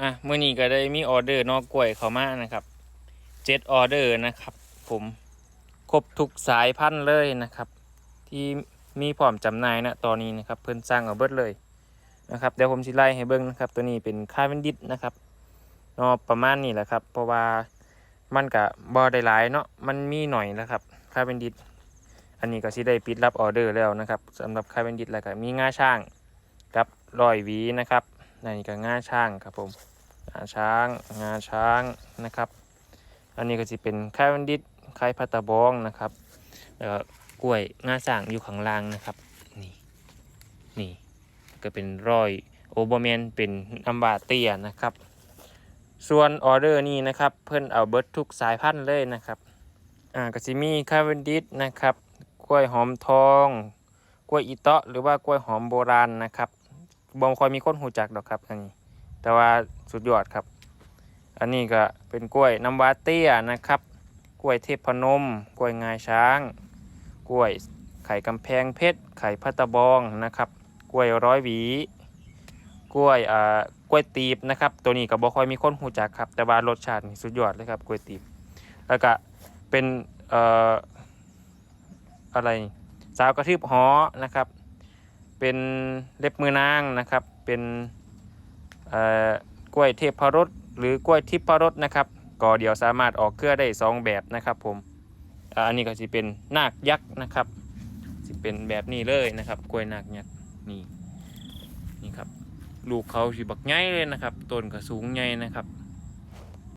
อะเมื่อนี้ก็ได้มีออเดอร์นอกกล้วยเข้ามานะครับเจ็ดออเดอร์นะครับ ผมครบทุกสายพันธุ์เลยนะครับ ที่มีพร้อมจำหน่ายนะตอนนี้นะครับ เพิ่นสร้างเอาเบิดเลยนะครับเดี๋ยวผมสิไล่ให้เบิ่งนะครับ ตัวนี้เป็นคาเวนดิสนะครับนาะประมาณนี้แหละครับ เพราะว่ามันก็บ่ได้หลายเนาะมันมีหน่อยนะครับคาเวนดิสอันนี้ก็สิได้ปิดรับออเดอร์แล้วนะครับสำหรับคาเวนดิสแล้วก็มีง่าช่างกับรอยวีนะครับ นนี้ก็งาช่างครับผมงาช้างงาช้างนะครับ อันนี้ก็จะเป็นไข่วันดิตไข่พัตตาบองนะครับแล้วก็กล้วยงาสร้างอยู่ข้างล่างนะครับนี่นี่ก็เป็นรอยโอเบอร์แมนเป็นอัมบาเตียนะครับ ส่วนออเดอร์นี้นะครับเพิ่นเอาเบิร์ดทุกสายพันธุ์เลยนะครับอ่าก็จะมีไข่วันดิตนะครับกล้วยหอมทอง กล้วยอีเตาะหรือว่ากล้วยหอมโบราณนะครับ บางคอยมีคนหูจักดอกครับอันนี้ แต่ว่าสุดยอดครับ อันนี้ก็เป็นกล้วยน้ำว้าเตี้ยนะครับ กล้วยเทพนม กล้วยงายช้าง กล้วยไข่กำแพงเพชร ไข่พัตตะบองนะครับ กล้วยร้อยหวี กล้วยอ่ากล้วยตีบนะครับ ตัวนี้ก็บ่ค่อยมีคนหูจักครับ แต่ว่ารสชาตินี่สุดยอดเลยครับกล้วยตีบ แล้วก็เป็นเอ่ออะไรสาวกระทืบหอนะครับ เป็นเล็บมือนางนะครับ เป็นกล้วยเทพรสหรือกล้วยทิพรสนะครับก็เดี๋ยวสามารถออกเครือได้สองแบบนะครับผมอันนี้ก็จะเป็นนาคยักษ์นะครับจะเป็นแบบนี้เลยนะครับ กล้วยนาคยักษ์นี่นี่ครับลูกเขาสิบักใหญ่เลยนะครับต้นก็สูงใหญ่นะครับ